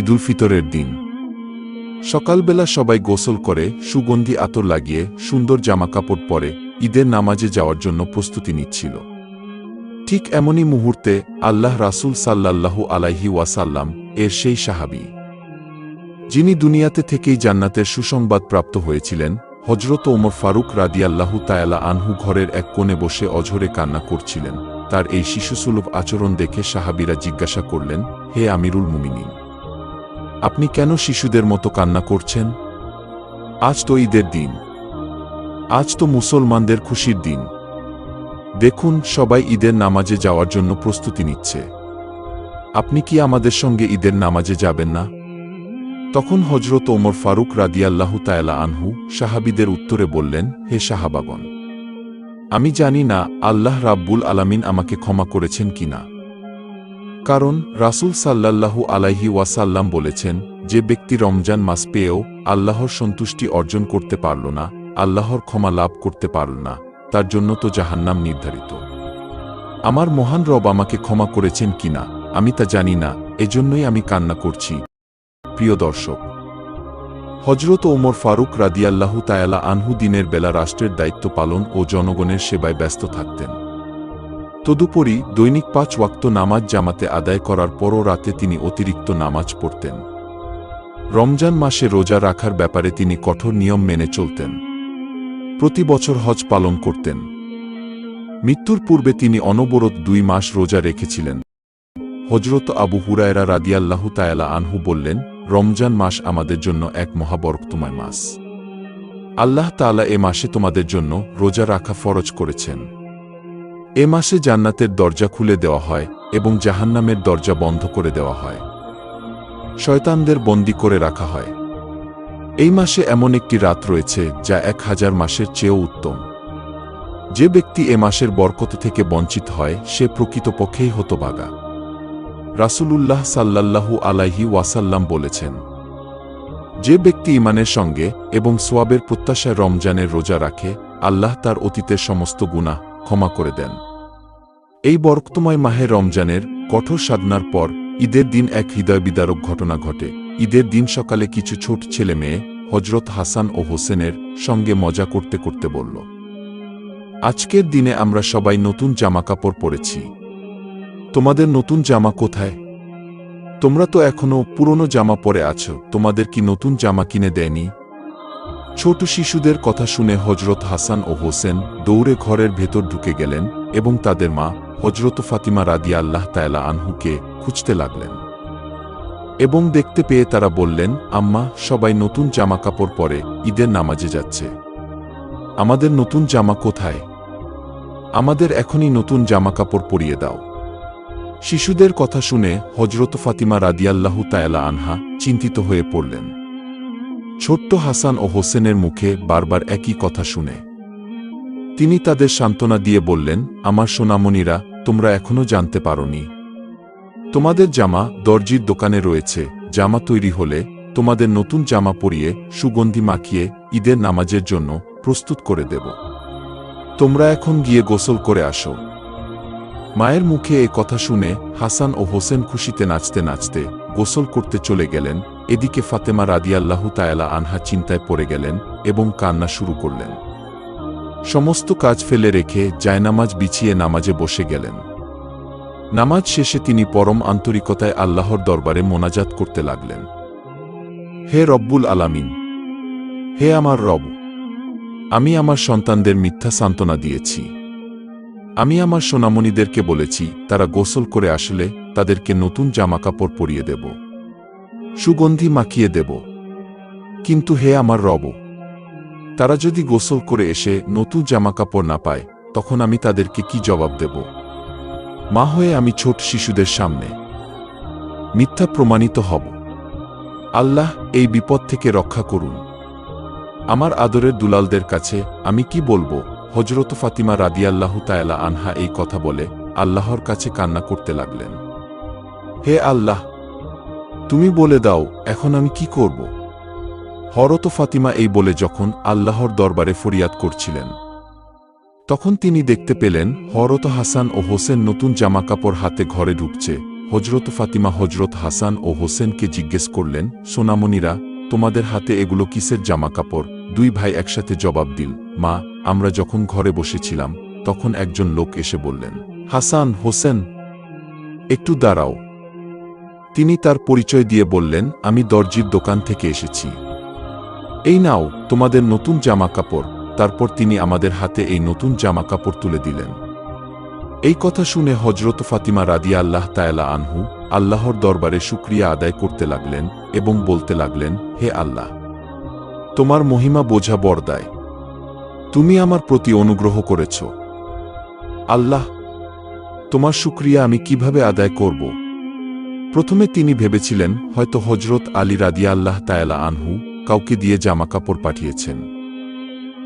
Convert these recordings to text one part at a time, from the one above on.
ঈদুল ফিতরের দিন। সকালবেলা সবাই গোসল করে, সুগন্ধি আতর লাগিয়ে, সুন্দর জামাকাপড় পরে ঈদের নামাজে যাওয়ার জন্য প্রস্তুতি নিচ্ছিল। ঠিক এমনই মুহূর্তে আল্লাহ রাসূল সাল্লাল্লাহু আলাইহি ওয়াসাল্লাম এর সেই সাহাবী, যিনি দুনিয়াতে থেকেই জান্নাতের সুসংবাদ প্রাপ্ত হয়েছিলেন হজরত ওমর ফারুক রাদিয়াল্লাহু তায়ালা আনহু ঘরের এক কোণে বসে অঝরে কান্না করছিলেন। তার এই শিশুসুলভ আচরণ দেখে সাহাবীরা জিজ্ঞাসা করলেন, হে আমিরুল মুমিনিন আপনি কেন শিশুদের মতো কান্না করছেন? আজ তো ঈদের দিন। আজ তো মুসলমানদের খুশির দিন। দেখুন, সবাই ঈদের নামাজে যাওয়ার জন্য প্রস্তুতি নিচ্ছে। আপনি কি আমাদের সঙ্গে ঈদের নামাজে যাবেন না? তখন হজরত ওমর ফারুক রাদিয়াল্লাহু তায়ালা আনহু সাহাবিদের উত্তরে বললেন, হে সাহাবাগন আমি জানি না আল্লাহ রাব্বুল আলামিন আমাকে ক্ষমা করেছেন কিনা। কারণ রাসূল সাল্লাল্লাহু আলাইহি ওয়াসাল্লাম বলেছেন, যে ব্যক্তি রমজান মাস পেয়েও আল্লাহর সন্তুষ্টি অর্জন করতে পারল না, আল্লাহর ক্ষমা লাভ করতে পারল না, তার জন্য তো জাহান্নাম নির্ধারিত। আমার মহান রব আমাকে ক্ষমা করেছেন কিনা আমি তা জানি না, এজন্যই আমি কান্না করছি। প্রিয় দর্শক হজরত ওমর ফারুক রাদিয়াল্লাহু তায়ালা আনহু দিনের বেলা রাষ্ট্রের দায়িত্ব পালন ও জনগণের সেবায় ব্যস্ত থাকতেন। তদুপরি দৈনিক পাঁচ ওয়াক্ত নামাজ জামাতে আদায় করার পরও রাতে তিনি অতিরিক্ত নামাজ পড়তেন। রমজান মাসে রোজা রাখার ব্যাপারে তিনি কঠোর নিয়ম মেনে চলতেন। প্রতি বছর হজ পালন করতেন। মৃত্যুর পূর্বে তিনি অনবরত দুই মাস রোজা রেখেছিলেন। হজরত আবু হুরায়রা রাদিয়াল্লাহু তায়ালা আনহু বললেন, রমজান মাস আমাদের জন্য এক মহাবরক্তময় মাস। আল্লাহ তাআলা এ মাসে তোমাদের জন্য রোজা রাখা ফরজ করেছেন। এ মাসে জান্নাতের দরজা খুলে দেওয়া হয় এবং জাহান্নামের দরজা বন্ধ করে দেওয়া হয়। শয়তানদের বন্দি করে রাখা হয়। এই মাসে এমন একটি রাত রয়েছে যা এক হাজার মাসের চেয়েও উত্তম। যে ব্যক্তি এ মাসের বরকত থেকে বঞ্চিত হয়, সে প্রকৃতপক্ষেই হতবাগা। রাসূলুল্লাহ সাল্লাল্লাহু আলাইহি ওয়াসাল্লাম বলেছেন, যে ব্যক্তি ইমানের সঙ্গে এবং সোয়াবের প্রত্যাশায় রমজানের রোজা রাখে, আল্লাহ তার অতীতের সমস্ত গুনাহ ক্ষমা করে দেন। এই বরক্তময় মাহে রমজানের কঠোর সাধনার পর ঈদের দিন এক হৃদয় বিদারক ঘটনা ঘটে। ঈদের দিন সকালে কিছু ছোট ছেলে মেয়ে হজরত হাসান ও হোসেনের সঙ্গে মজা করতে করতে বলল, আজকের দিনে আমরা সবাই নতুন জামাকাপড় পরেছি। তোমাদের নতুন জামা কোথায়? তোমরা তো এখনও পুরনো জামা পরে আছো, তোমাদের কি নতুন জামা কিনে দেয়নি? ছোট শিশুদের কথা শুনে হজরত হাসান ও হোসেন দৌড়ে ঘরের ভেতর ঢুকে গেলেন এবং তাদের মা হজরত ফাতিমা রাদিয়া আল্লাহ তায়লা আনহুকে খুঁজতে লাগলেন। এবং দেখতে পেয়ে তারা বললেন, আম্মা, সবাই নতুন জামা কাপড় পরে ঈদের নামাজে যাচ্ছে। আমাদের নতুন জামা কোথায়? আমাদের এখনই নতুন জামা কাপড় পরিয়ে দাও। শিশুদের কথা শুনে হজরত ফাতিমা রাদিয়াল্লাহু তায়ালা আনহা চিন্তিত হয়ে পড়লেন। ছোট্ট হাসান ও হোসেনের মুখে বারবার একই কথা শুনে। তিনি তাদের সান্ত্বনা দিয়ে বললেন, আমার সোনামণিরা, তোমরা এখনও জানতে পারোনি। তোমাদের জামা দর্জির দোকানে রয়েছে। জামা তৈরি হলে তোমাদের নতুন জামা পরিয়ে সুগন্ধি মাখিয়ে ঈদের নামাজের জন্য প্রস্তুত করে দেব। তোমরা এখন গিয়ে গোসল করে আসো। মায়ের মুখে এ কথা শুনে হাসান ও হোসেন খুশিতে নাচতে নাচতে গোসল করতে চলে গেলেন এদিকে ফাতেমা রাদিয়াল্লাহু তায়ালা আনহা চিন্তায় পড়ে গেলেন এবং কান্না শুরু করলেন। সমস্ত কাজ ফেলে রেখে জায়নামাজ বিছিয়ে নামাজে বসে গেলেন। নামাজ শেষে তিনি পরম আন্তরিকতায় আল্লাহর দরবারে মোনাজাত করতে লাগলেন। হে রব্বুল আলামিন, হে আমার রব, আমি আমার সন্তানদের মিথ্যা সান্ত্বনা দিয়েছি। আমি আমার সোনামণিদেরকে বলেছি, তারা গোসল করে আসলে তাদেরকে নতুন জামাকাপড় পরিয়ে দেব। সুগন্ধি মাখিয়ে দেব। কিন্তু হে আমার রব, তারা যদি গোসল করে এসে নতুন জামাকাপড় না পায়, তখন আমি তাদেরকে কি জবাব দেব? মা হয়ে আমি ছোট শিশুদের সামনে মিথ্যা প্রমাণিত হব। আল্লাহ এই বিপদ থেকে রক্ষা করুন। আমার আদরের দুলালদের কাছে আমি কি বলব? হজরত ফাতিমা রাদিয়াল্লাহু তায়ালা আনহা এই কথা বলে আল্লাহর কাছে কান্না করতে লাগলেন। হে আল্লাহ তুমি বলে দাও, এখন আমি কি করব? হরত ফাতিমা এই বলে যখন আল্লাহর দরবারে ফরিয়াদ করছিলেন। তখন তিনি দেখতে পেলেন, হরত হাসান ও হোসেন নতুন জামাকাপড় হাতে ঘরে ঢুকছে। হজরত ফাতিমা হজরত হাসান ও হোসেনকে জিজ্ঞেস করলেন, সোনামণিরা, তোমাদের হাতে এগুলো কিসের জামা কাপড় দুই ভাই একসাথে জবাব দিল, মা, আমরা যখন ঘরে বসেছিলাম, তখন একজন লোক এসে বললেন, হাসান, হোসেন, একটু দাঁড়াও। তিনি তার পরিচয় দিয়ে বললেন, আমি দর্জির দোকান থেকে এসেছি। এই নাও, তোমাদের নতুন জামা কাপড় তারপর তিনি আমাদের হাতে এই নতুন জামা কাপড় তুলে দিলেন। এই কথা শুনে হজরত ফাতিমা রাদিয়া আল্লাহ তায়ালা আনহু আল্লাহর দরবারে শুক্রিয়া আদায় করতে লাগলেন এবং বলতে লাগলেন, হে আল্লাহ, তোমার মহিমা বোঝা বরদায়। তুমি আমার প্রতি অনুগ্রহ করেছ। আল্লাহ, তোমার শুক্রিয়া আমি কীভাবে আদায় করব? প্রথমে তিনি ভেবেছিলেন, হয়তো হজরত আলী রাদিয়া আল্লাহ তায়ালা আনহু কাউকে দিয়ে জামাকাপড় পাঠিয়েছেন।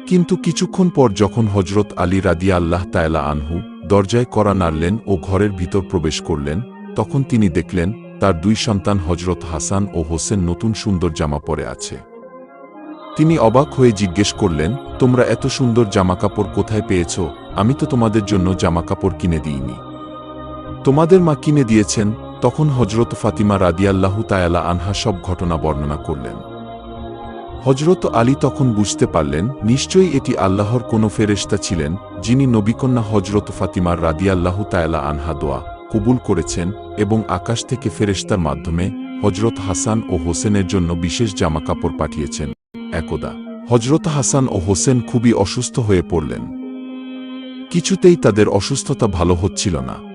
কিন্তু কিছুক্ষণ পর যখন হজরত আলী রাদিয়া আল্লাহ তায়ালা আনহু দরজায় করা নাড়লেন ও ঘরের ভিতর প্রবেশ করলেন, তখন তিনি দেখলেন, তার দুই সন্তান হজরত হাসান ও হোসেন নতুন সুন্দর জামা পরে আছে। তিনি অবাক হয়ে জিজ্ঞেস করলেন, তোমরা এত সুন্দর জামাকাপড় কোথায় পেয়েছ? আমি তো তোমাদের জন্য জামাকাপড় কিনে দিইনি। তোমাদের মা কিনে দিয়েছেন তখন হজরত ফাতিমা রাদিয়াল্লাহু তায়ালা আনহা সব ঘটনা বর্ণনা করলেন। হজরত আলী তখন বুঝতে পারলেন, নিশ্চয়ই এটি আল্লাহর কোনো ফেরেশতা ছিলেন, যিনি নবীকন্যা হজরত ফাতিমার রাদিয়াল্লাহু তায়ালা আনহা দোয়া কবুল করেছেন এবং আকাশ থেকে ফেরেশতার মাধ্যমে হজরত হাসান ও হোসেনের জন্য বিশেষ জামাকাপড় পাঠিয়েছেন। একদা হজরত হাসান ও হোসেন খুবই অসুস্থ হয়ে পড়লেন। কিছুতেই তাদের অসুস্থতা ভালো হচ্ছিল না।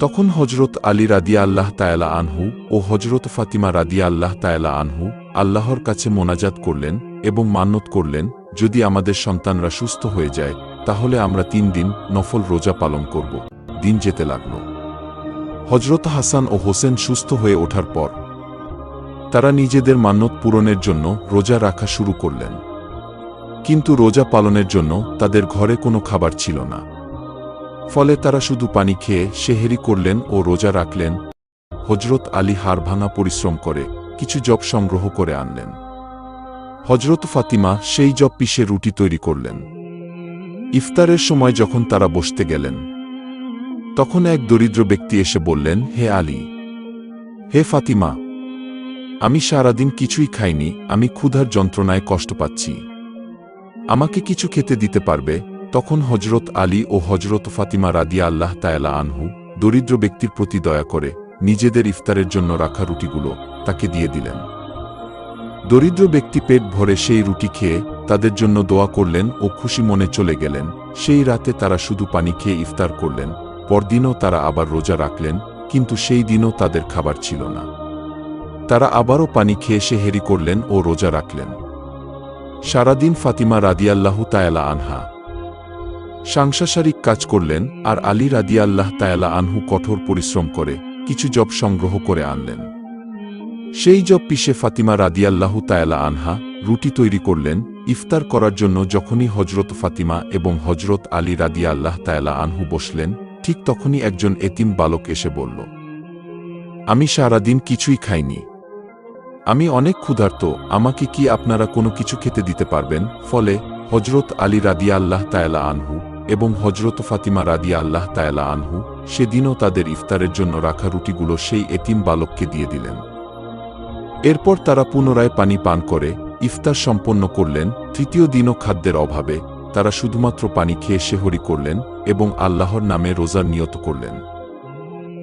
তখন হজরত আলী রাদিয়া আল্লাহ তায়ালা আনহু ও হজরত ফাতিমা রাদিয়া আল্লাহ তায়ালা আনহু আল্লাহর কাছে মোনাজাত করলেন এবং মান্যত করলেন, যদি আমাদের সন্তানরা সুস্থ হয়ে যায়, তাহলে আমরা তিন দিন নফল রোজা পালন করব। দিন যেতে লাগল। হজরত হাসান ও হোসেন সুস্থ হয়ে ওঠার পর তারা নিজেদের মান্যত পূরণের জন্য রোজা রাখা শুরু করলেন। কিন্তু রোজা পালনের জন্য তাদের ঘরে কোনো খাবার ছিল না। ফলে তারা শুধু পানি খেয়ে সেহেরি করলেন ও রোজা রাখলেন। হজরত আলী হার ভাঙা পরিশ্রম করে কিছু জব সংগ্রহ করে আনলেন। হজরত ফাতিমা সেই জব পিষে রুটি তৈরি করলেন। ইফতারের সময় যখন তারা বসতে গেলেন, তখন এক দরিদ্র ব্যক্তি এসে বললেন, হে আলী, হে ফাতিমা, আমি সারাদিন কিছুই খাইনি, আমি ক্ষুধার যন্ত্রণায় কষ্ট পাচ্ছি। আমাকে কিছু খেতে দিতে পারবে? তখন হজরত আলী ও হজরত ফাতিমা রাদিয়া আল্লাহ তায়ালা আনহু দরিদ্র ব্যক্তির প্রতি দয়া করে নিজেদের ইফতারের জন্য রাখা রুটিগুলো তাকে দিয়ে দিলেন। দরিদ্র ব্যক্তি পেট ভরে সেই রুটি খেয়ে তাদের জন্য দোয়া করলেন ও খুশি মনে চলে গেলেন। সেই রাতে তারা শুধু পানি খেয়ে ইফতার করলেন, পরদিনও তারা আবার রোজা রাখলেন, কিন্তু সেই দিনও তাদের খাবার ছিল না। তারা আবারও পানি খেয়ে সে হেরি করলেন ও রোজা রাখলেন। সারাদিন ফাতিমা রাদিয়াল্লাহু তায়ালা আনহা সাংসারিক কাজ করলেন আর আলী রাদিয়াল্লাহ তায়ালা আনহু কঠোর পরিশ্রম করে কিছু জব সংগ্রহ করে আনলেন। সেই জব পিসে ফাতিমা রাদিয়াল্লাহু তায়ালা আনহা রুটি তৈরি করলেন ইফতার করার জন্য যখনই হজরত ফাতিমা এবং হজরত আলী রাদিয়া আল্লাহ তায়ালা আনহু বসলেন, ঠিক তখনই একজন এতিম বালক এসে বলল, আমি সারাদিন কিছুই খাইনি। আমি অনেক ক্ষুধার্ত, আমাকে কি আপনারা কোনো কিছু খেতে দিতে পারবেন? ফলে হজরত আলী রাদিয়া আল্লাহ তায়ালা আনহু এবং হজরত ফাতিমা রাদিয়া আল্লাহ তায়ালা আনহু সেদিনও তাদের ইফতারের জন্য রাখা রুটিগুলো সেই এতিম বালককে দিয়ে দিলেন। এরপর তারা পুনরায় পানি পান করে, ইফতার সম্পন্ন করলেন, তৃতীয় দিনও খাদ্যের অভাবে তারা শুধুমাত্র পানি খেয়ে শেহরি করলেন এবং আল্লাহর নামে রোজার নিয়ত করলেন।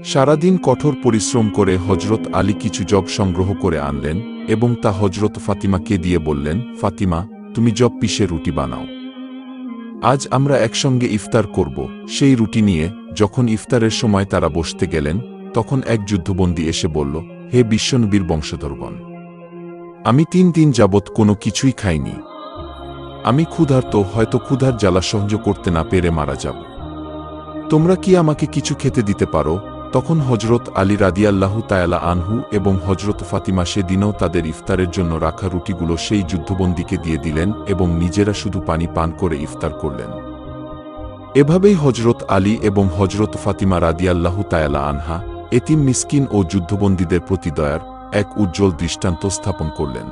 সারাদিন কঠোর পরিশ্রম করে হজরত আলী কিছু জব সংগ্রহ করে আনলেন এবং তা হজরত ফাতিমাকে দিয়ে বললেন, ফাতিমা, তুমি জব পিষে রুটি বানাও। আজ আমরা একসঙ্গে ইফতার করব। সেই রুটি নিয়ে যখন ইফতারের সময় তারা বসতে গেলেন, তখন এক যুদ্ধবন্দী এসে বলল, হে বিশ্বনবীর বংশধরগণ, আমি তিন দিন যাবৎ কোনো কিছুই খাইনি। আমি ক্ষুধার্ত, হয়তো ক্ষুধার জ্বালা সহ্য করতে না পেরে মারা যাব। তোমরা কি আমাকে কিছু খেতে দিতে পারো? তখন হজরত আলী রাদিয়াল্লাহু তায়ালা আনহু এবং হজরত ফাতিমা সেদিনও তাদের ইফতারের জন্য রাখা রুটিগুলো সেই যুদ্ধবন্দীকে দিয়ে দিলেন এবং নিজেরা শুধু পানি পান করে ইফতার করলেন। এভাবেই হজরত আলী এবং হজরত ফাতিমা রাদিয়াল্লাহু তায়ালা আনহা, এতিম মিসকিন ও যুদ্ধবন্দীদের প্রতি দয়ার এক উজ্জ্বল দৃষ্টান্ত স্থাপন করলেন।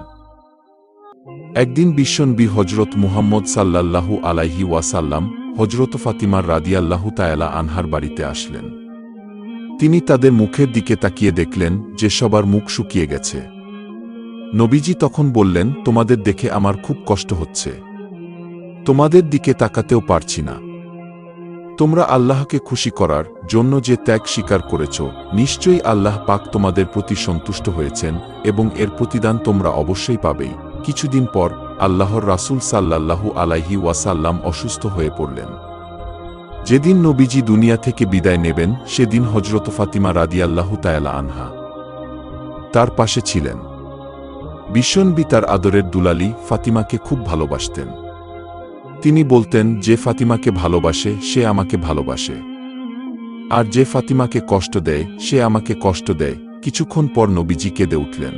একদিন বিশ্বনবী হজরত মুহাম্মদ সাল্লাল্লাহু আলাইহি ওয়াসাল্লাম হজরত ফাতিমার রাদিয়াল্লাহু তায়ালা আনহার বাড়িতে আসলেন। তিনি তাদের মুখের দিকে তাকিয়ে দেখলেন যে সবার মুখ শুকিয়ে গেছে। নবীজি তখন বললেন, তোমাদের দেখে আমার খুব কষ্ট হচ্ছে। তোমাদের দিকে তাকাতেও পারছি না। তোমরা আল্লাহকে খুশি করার জন্য যে ত্যাগ স্বীকার করেছ, নিশ্চয়ই আল্লাহ পাক তোমাদের প্রতি সন্তুষ্ট হয়েছেন এবং এর প্রতিদান তোমরা অবশ্যই পাবেই। কিছুদিন পর আল্লাহর রাসূল সাল্লাল্লাহু আলাইহি ওয়াসাল্লাম অসুস্থ হয়ে পড়লেন। যেদিন নবীজি দুনিয়া থেকে বিদায় নেবেন, সেদিন হজরত ফাতিমা রাদিয়াল্লাহু তায়ালা আনহা তার পাশে ছিলেন। বিশ্বনবী তার আদরের দুলালি ফাতিমাকে খুব ভালোবাসতেন। তিনি বলতেন, যে ফাতিমাকে ভালোবাসে, সে আমাকে ভালোবাসে। আর যে ফাতিমাকে কষ্ট দেয়, সে আমাকে কষ্ট দেয়। কিছুক্ষণ পর নবীজি কেঁদে উঠলেন।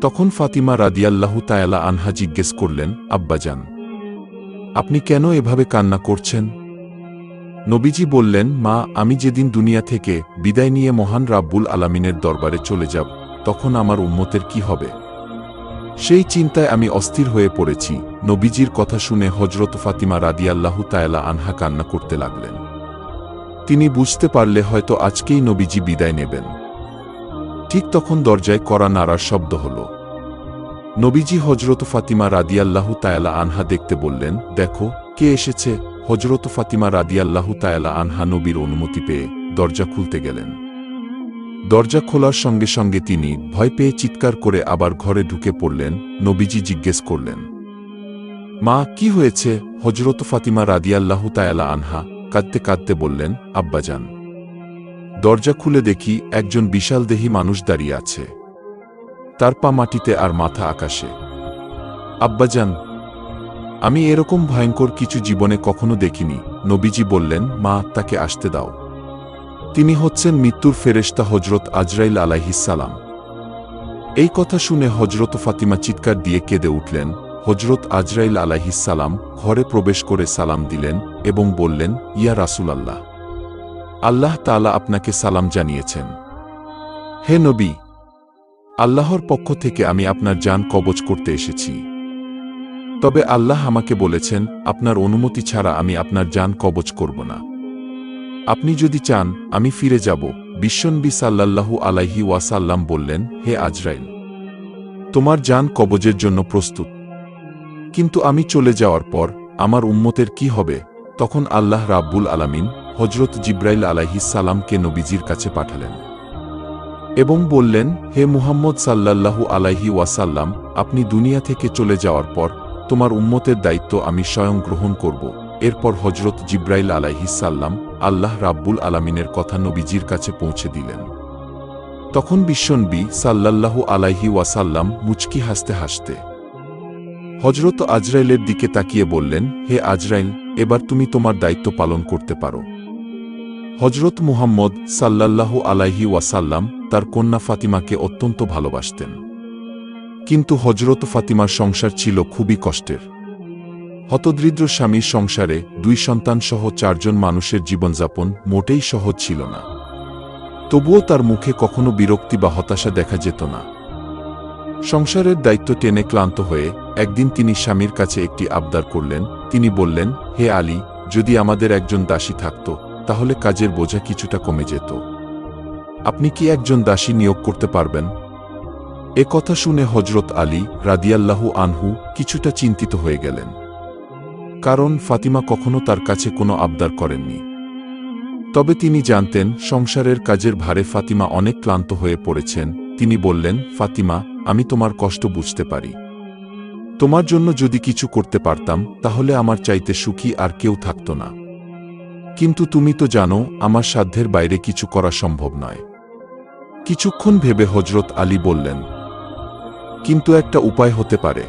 তখন ফাতিমা রাদিয়াল্লাহু তায়ালা আনহা জিজ্ঞেস করলেন, আব্বাজান, আপনি কেন এভাবে কান্না করছেন? নবীজি বললেন, মা, আমি যেদিন দুনিয়া থেকে বিদায় নিয়ে মহান রাব্বুল আলামিনের দরবারে চলে যাব, তখন আমার উম্মতের কি হবে? সেই চিন্তায় আমি অস্থির হয়ে পড়েছি। নবীজির কথা শুনে হজরত ফাতিমা রাদিয়াল্লাহু তায়ালা আনহা কান্না করতে লাগলেন। তিনি বুঝতে পারলে হয়তো আজকেই নবীজি বিদায় নেবেন। ঠিক তখন দরজায় করা নাড়ার শব্দ হল। নবীজি হজরত ফাতিমা রাদিয়াল্লাহু তায়ালা আনহা দেখতে বললেন, দেখো, কে এসেছে? হজরত ফাতিমা রাদিয়াল্লাহু তায়ালা আনহা নবীর অনুমতি পেয়ে দরজা খুলতে গেলেন। দরজা খোলার সঙ্গে সঙ্গে তিনি ভয় পেয়ে চিৎকার করে আবার ঘরে ঢুকে পড়লেন, নবীজি জিজ্ঞেস করলেন, মা, কি হয়েছে? হজরত ফাতিমা রাদিয়াল্লাহু তায়ালা আনহা কাঁদতে কাঁদতে বললেন, আব্বাজান, দরজা খুলে দেখি একজন বিশাল দেহী মানুষ দাঁড়িয়ে আছে। তার পা মাটিতে আর মাথা আকাশে। আব্বাজান আমি এরকম ভয়ঙ্কর কিছু জীবনে কখনো দেখিনি, নবীজি বললেন, মা তাকে আসতে দাও। তিনি হচ্ছেন মৃত্যুর ফেরেশতা হজরত আজরাইল আলাইহিসালাম এই কথা শুনে হজরত ফাতিমা চিৎকার দিয়ে কেঁদে উঠলেন। হজরত আজরাইল আলাইহিসালাম ঘরে প্রবেশ করে সালাম দিলেন এবং বললেন, ইয়া রাসুল আল্লাহ আল্লাহ তালা আপনাকে সালাম জানিয়েছেন। হে নবী, আল্লাহর পক্ষ থেকে আমি আপনার যান কবজ করতে এসেছি। তবে আল্লাহ আমাকে বলেছেন, আপনার অনুমতি ছাড়া আমি আপনার যান কবজ করব না। আপনি যদি চান, আমি ফিরে যাব। বিশ্বনবী সাল্লাল্লাহু আলাইহি ওয়াসাল্লাম বললেন, হে আজরাইল, তোমার যান কবজের জন্য প্রস্তুত। কিন্তু আমি চলে যাওয়ার পর, আমার উম্মতের কি হবে? তখন আল্লাহ রাব্বুল আলামিন হজরত জিব্রাইল আলাইহিসাল্লামকে নবীজির কাছে পাঠালেন এবং বললেন, হে মুহাম্মদ সাল্লাল্লাহু আলাইহি ওয়াসাল্লাম, আপনি দুনিয়া থেকে চলে যাওয়ার পর তোমার উম্মতের দায়িত্ব আমি স্বয়ং গ্রহণ করব। এরপর হজরত জিব্রাইল আলাইহিসাল্লাম আল্লাহ রাব্বুল আলামিনের কথা নবীজির কাছে পৌঁছে দিলেন। তখন বিশ্বনবী সাল্লাল্লাহু আলাইহি ওয়াসাল্লাম মুচকি হাসতে হাসতে হজরত আজরাইলের দিকে তাকিয়ে বললেন, হে আজরাইল, এবার তুমি তোমার দায়িত্ব পালন করতে পারো। হজরত মুহাম্মদ সাল্লাল্লাহু আলাইহি ওয়াসাল্লাম তার কন্যা ফাতিমাকে অত্যন্ত ভালোবাসতেন। কিন্তু হজরত ফাতিমার সংসার ছিল খুবই কষ্টের। হতদরিদ্র স্বামীর সংসারে দুই সন্তানসহ চারজন মানুষের জীবনযাপন মোটেই সহজ ছিল না। তবুও তার মুখে কখনো বিরক্তি বা হতাশা দেখা যেত না। সংসারের দায়িত্ব টেনে ক্লান্ত হয়ে একদিন তিনি স্বামীর কাছে একটি আবদার করলেন। তিনি বললেন, হে আলী, যদি আমাদের একজন দাসী থাকত, তাহলে কাজের বোঝা কিছুটা কমে যেত। আপনি কি একজন দাসী নিয়োগ করতে পারবেন? এ কথা শুনে হজরত আলী রাদিয়াল্লাহু আনহু কিছুটা চিন্তিত হয়ে গেলেন। কারণ ফাতিমা কখনো তার কাছে কোনো আবদার করেননি। তবে তিনি জানতেন, সংসারের কাজের ভারে ফাতিমা অনেক ক্লান্ত হয়ে পড়েছেন। তিনি বললেন, ফাতিমা, আমি তোমার কষ্ট বুঝতে পারি। তোমার জন্য যদি কিছু করতে পারতাম, তাহলে আমার চাইতে সুখী আর কেউ থাকত না। কিন্তু তুমি তো জানো, আমার সাধ্যের বাইরে কিছু করা সম্ভব নয়। কিছুক্ষণ ভেবে হজরত আলী বললেন কিন্তু একটা উপায় হতে পারে।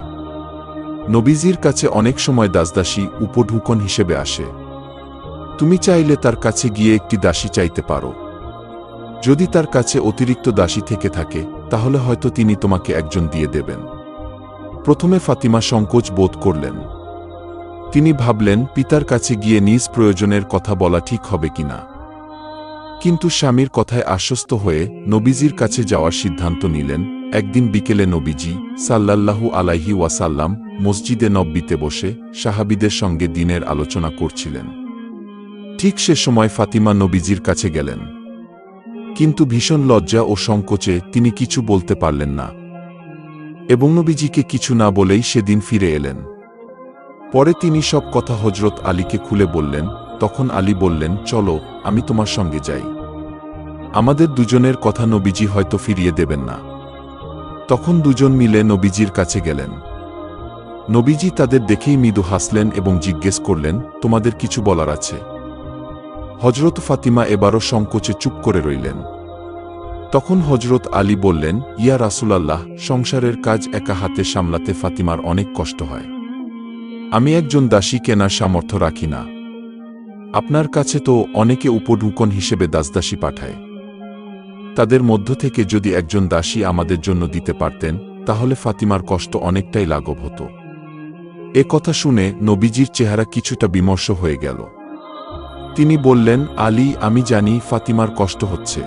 নবীজির কাছে অনেক সময় দাসদাসী উপঢুকন হিসেবে আসে। তুমি চাইলে তার কাছে গিয়ে একটি দাসী চাইতে পারো। যদি তার কাছে অতিরিক্ত দাসী থেকে থাকে, তাহলে হয়তো তিনি তোমাকে একজন দিয়ে দেবেন। প্রথমে ফাতিমা সংকোচ বোধ করলেন। তিনি ভাবলেন, পিতার কাছে গিয়ে নিজ প্রয়োজনের কথা বলা ঠিক হবে কিনা। কিন্তু স্বামীর কথায় আশ্বস্ত হয়ে নবীজির কাছে যাওয়ার সিদ্ধান্ত নিলেন একদিন বিকেলে নবীজি সাল্লাল্লাহু আলাইহি ওয়াসাল্লাম মসজিদে নব্বিতে বসে সাহাবিদের সঙ্গে দিনের আলোচনা করছিলেন। ঠিক সে সময় ফাতিমা নবীজির কাছে গেলেন। কিন্তু ভীষণ লজ্জা ও সংকোচে তিনি কিছু বলতে পারলেন না। এবং নবীজিকে কিছু না বলেই সেদিন ফিরে এলেন। পরে তিনি সব কথা হজরত আলীকে খুলে বললেন, তখন আলী বললেন, চলো, আমি তোমার সঙ্গে যাই। আমাদের দুজনের কথা নবীজি হয়তো ফিরিয়ে দেবেন না। তখন দুজন মিলে নবীজির কাছে গেলেন। নবীজি তাদের দেখেই মৃদু হাসলেন এবং জিজ্ঞেস করলেন, তোমাদের কিছু বলার আছে? হজরত ফাতিমা এবারও সংকোচে চুপ করে রইলেন। তখন হজরত আলী বললেন, ইয়া রাসুলাল্লাহ, সংসারের কাজ একা হাতে সামলাতে ফাতিমার অনেক কষ্ট হয়। আমি একজন দাসী কেনার সামর্থ্য রাখি না। আপনার কাছে তো অনেকে উপঢুকন হিসেবে দাসদাসী পাঠায়। তাদের মধ্য থেকে যদি একজন দাসী আমাদের জন্য দিতে পারতেন, তাহলে ফাতিমার কষ্ট অনেকটাই লাঘব হতো। এ কথা শুনে নবীজির চেহারা কিছুটা বিমর্ষ হয়ে গেল। তিনি বললেন, আলী, আমি জানি ফাতিমার কষ্ট হচ্ছে।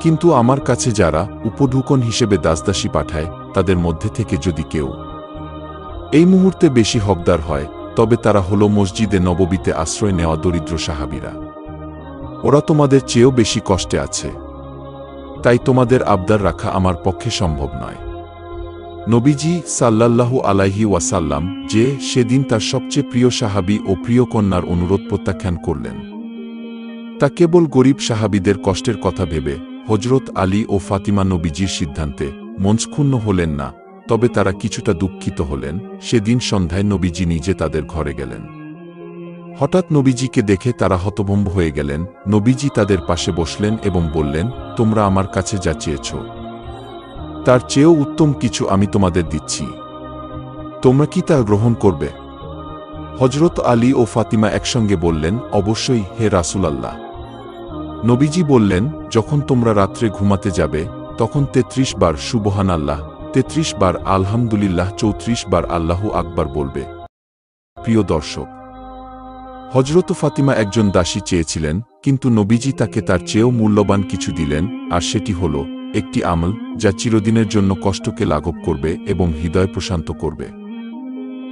কিন্তু আমার কাছে যারা উপঢুকন হিসেবে দাসদাসী পাঠায়, তাদের মধ্যে থেকে যদি কেউ এই মুহূর্তে বেশি হকদার হয়, তবে তারা হল মসজিদে নববীতে আশ্রয় নেওয়া দরিদ্র সাহাবীরা। ওরা তোমাদের চেয়েও বেশি কষ্টে আছে। তাই তোমাদের আবদার রাখা আমার পক্ষে সম্ভব নয়। নবীজি সাল্লাল্লাহু আলাইহি ওয়াসাল্লাম যে সেদিন তার সবচেয়ে প্রিয় সাহাবী ও প্রিয় কন্যার অনুরোধ প্রত্যাখ্যান করলেন। তা কেবল গরিব সাহাবীদের কষ্টের কথা ভেবে হজরত আলী ও ফাতিমা নবীজির সিদ্ধান্তে মঞ্চক্ষুণ্ণ হলেন না, তবে তারা কিছুটা দুঃখিত হলেন। সেদিন সন্ধ্যায় নবীজি নিজে তাদের ঘরে গেলেন। হঠাৎ নবীজিকে দেখে তারা হতভম্ব হয়ে গেলেন। নবীজি তাদের পাশে বসলেন এবং বললেন, তোমরা আমার কাছে যা চেয়েছ, তার চেয়েও উত্তম কিছু আমি তোমাদের দিচ্ছি। তোমরা কি তা গ্রহণ করবে? হজরত আলী ও ফাতিমা একসঙ্গে বললেন, অবশ্যই, হে রাসুলাল্লাহ। নবীজি বললেন, যখন তোমরা রাত্রে ঘুমাতে যাবে, তখন তেত্রিশ বার সুবহান আল্লাহ তেত্রিশ বার আলহামদুলিল্লাহ, চৌত্রিশ বার আল্লাহু আকবার বলবে। প্রিয় দর্শক হজরত ফাতিমা একজন দাসী চেয়েছিলেন, কিন্তু নবীজি তাকে তার চেয়েও মূল্যবান কিছু দিলেন, আর সেটি হল, একটি আমল, যা চিরদিনের জন্য কষ্টকে লাঘব করবে এবং হৃদয় প্রশান্ত করবে।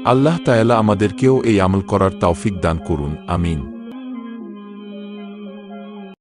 আল্লাহ তায়ালা আমাদেরকেও এই আমল করার তাওফিক দান করুন, আমিন।